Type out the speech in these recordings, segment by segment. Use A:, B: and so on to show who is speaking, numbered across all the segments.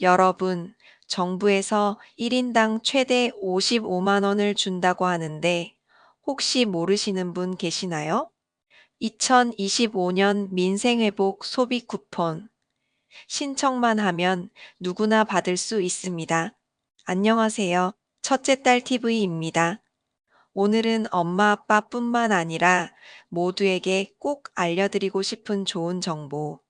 A: 여러분, 정부에서 1인당 최대 55만 원을 준다고 하는데 혹시 모르시는 분 계시나요? 2025년 민생회복 소비 쿠폰. 신청만 하면 누구나 받을 수 있습니다. 안녕하세요. 첫째 딸 TV입니다. 오늘은 엄마 아빠뿐만 아니라 모두에게 꼭 알려드리고 싶은 좋은 정보.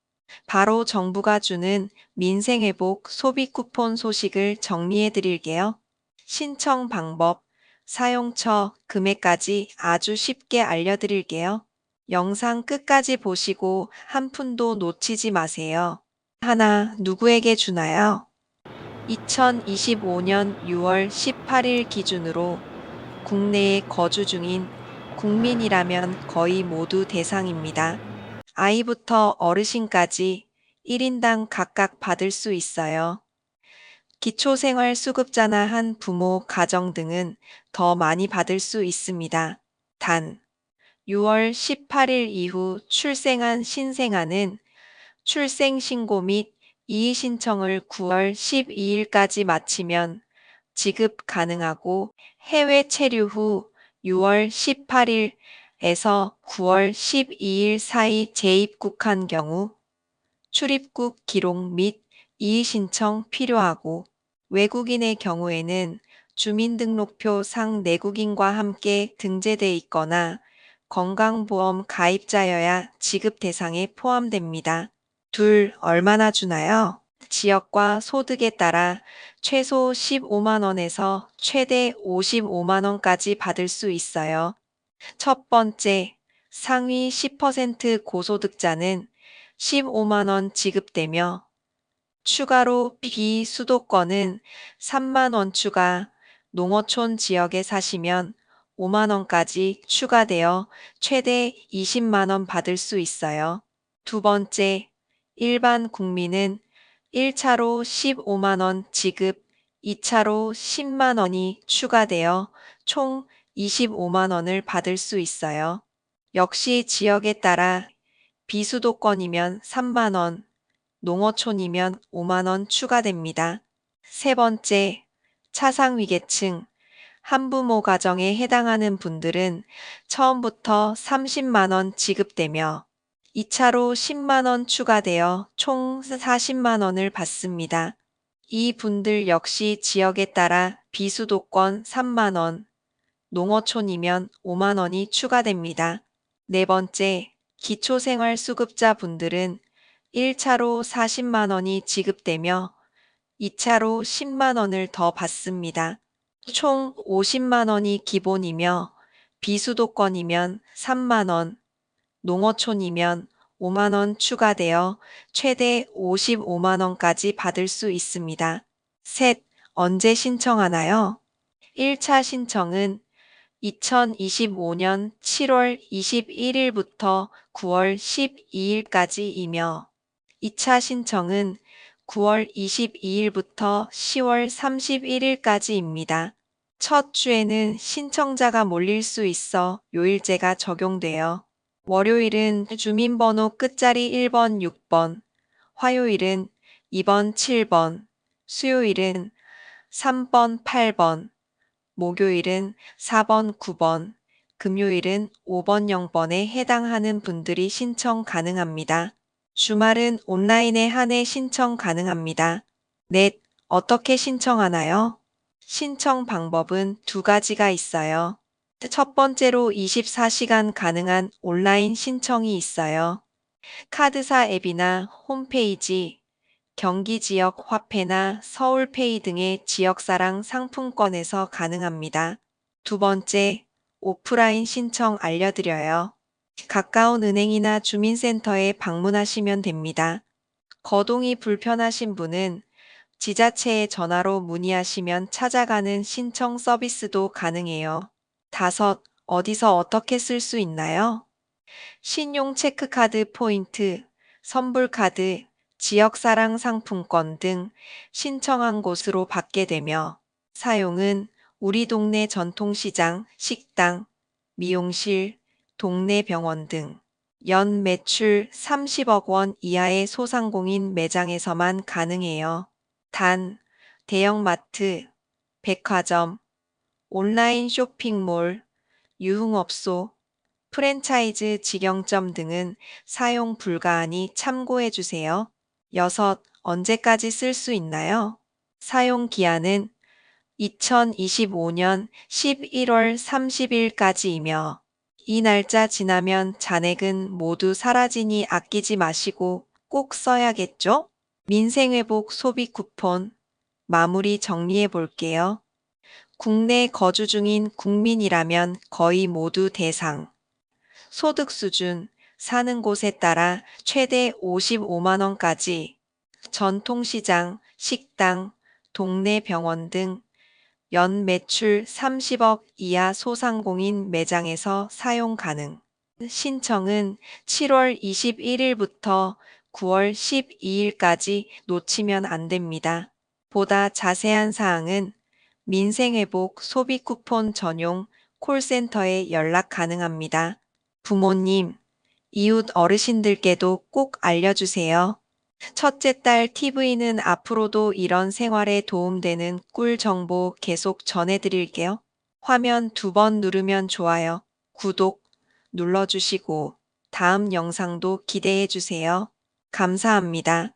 A: 바로 정부가 주는 민생회복 소비 쿠폰 소식을 정리해 드릴게요. 신청 방법, 사용처, 금액까지 아주 쉽게 알려드릴게요. 영상 끝까지 보시고 한 푼도 놓치지 마세요. 하나, 누구에게 주나요? 2025년 6월 18일 기준으로 국내에 거주 중인 국민이라면 거의 모두 대상입니다. 아이부터 어르신까지 1인당 각각 받을 수 있어요. 기초생활수급자나 한 부모, 가정 등은 더 많이 받을 수 있습니다. 단, 6월 18일 이후 출생한 신생아는 출생신고 및 이의 신청을 9월 12일까지 마치면 지급 가능하고 해외 체류 후 6월 18일 에서 9월 12일 사이 재입국한 경우 출입국 기록 및 이의 신청 필요하고 외국인의 경우에는 주민등록표 상 내국인과 함께 등재돼 있거나 건강보험 가입자여야 지급 대상에 포함됩니다. 둘, 얼마나 주나요? 지역과 소득에 따라 최소 15만 원에서 최대 55만 원까지 받을 수 있어요. 첫 번째, 상위 10% 고소득자는 15만 원 지급되며 추가로 비수도권은 3만 원 추가, 농어촌 지역에 사시면 5만 원까지 추가되어 최대 20만 원 받을 수 있어요. 두 번째, 일반 국민은 1차로 15만 원 지급, 2차로 10만 원이 추가되어 총 25만 원을 받을 수 있어요. 역시 지역에 따라 비수도권이면 3만 원, 농어촌이면 5만 원 추가됩니다. 세 번째, 차상위계층, 한부모 가정에 해당하는 분들은 처음부터 30만 원 지급되며 2차로 10만 원 추가되어 총 40만 원을 받습니다. 이 분들 역시 지역에 따라 비수도권 3만 원, 농어촌이면 5만 원이 추가됩니다. 네 번째, 기초생활수급자 분들은 1차로 40만 원이 지급되며 2차로 10만 원을 더 받습니다. 총 50만 원이 기본이며 비수도권이면 3만 원, 농어촌이면 5만 원 추가되어 최대 55만 원까지 받을 수 있습니다. 셋, 언제 신청하나요? 1차 신청은 2025년 7월 21일부터 9월 12일까지이며 2차 신청은 9월 22일부터 10월 31일까지입니다. 첫 주에는 신청자가 몰릴 수 있어 요일제가 적용되어 월요일은 주민번호 끝자리 1번, 6번, 화요일은 2번, 7번, 수요일은 3번, 8번, 목요일은 4번, 9번, 금요일은 5번, 0번에 해당하는 분들이 신청 가능합니다. 주말은 온라인에 한해 신청 가능합니다. 넷, 어떻게 신청하나요? 신청 방법은 두 가지가 있어요. 첫 번째로 24시간 가능한 온라인 신청이 있어요. 카드사 앱이나 홈페이지, 경기 지역 화폐나 서울페이 등의 지역사랑 상품권에서 가능합니다. 두 번째, 오프라인 신청 알려드려요. 가까운 은행이나 주민센터에 방문하시면 됩니다. 거동이 불편하신 분은 지자체에 전화로 문의하시면 찾아가는 신청 서비스도 가능해요. 다섯, 어디서 어떻게 쓸 수 있나요? 신용 체크카드 포인트, 선불카드, 지역사랑 상품권 등 신청한 곳으로 받게 되며 사용은 우리 동네 전통시장, 식당, 미용실, 동네 병원 등 연 매출 30억 원 이하의 소상공인 매장에서만 가능해요. 단, 대형마트, 백화점, 온라인 쇼핑몰, 유흥업소, 프랜차이즈 직영점 등은 사용 불가하니 참고해 주세요. 6. 언제까지 쓸 수 있나요? 사용 기한은 2025년 11월 30일까지이며 이 날짜 지나면 잔액은 모두 사라지니 아끼지 마시고 꼭 써야겠죠? 민생회복 소비 쿠폰 마무리 정리해 볼게요. 국내 거주 중인 국민이라면 거의 모두 대상. 소득 수준, 사는 곳에 따라 최대 55만 원까지 전통시장, 식당, 동네 병원 등 연 매출 30억 이하 소상공인 매장에서 사용 가능. 신청은 7월 21일부터 9월 12일까지 놓치면 안 됩니다. 보다 자세한 사항은 민생회복 소비 쿠폰 전용 콜센터에 연락 가능합니다. 부모님, 이웃 어르신들께도 꼭 알려주세요. 첫째 딸 TV는 앞으로도 이런 생활에 도움되는 꿀 정보 계속 전해드릴게요. 화면 두 번 누르면 좋아요. 구독 눌러주시고 다음 영상도 기대해주세요. 감사합니다.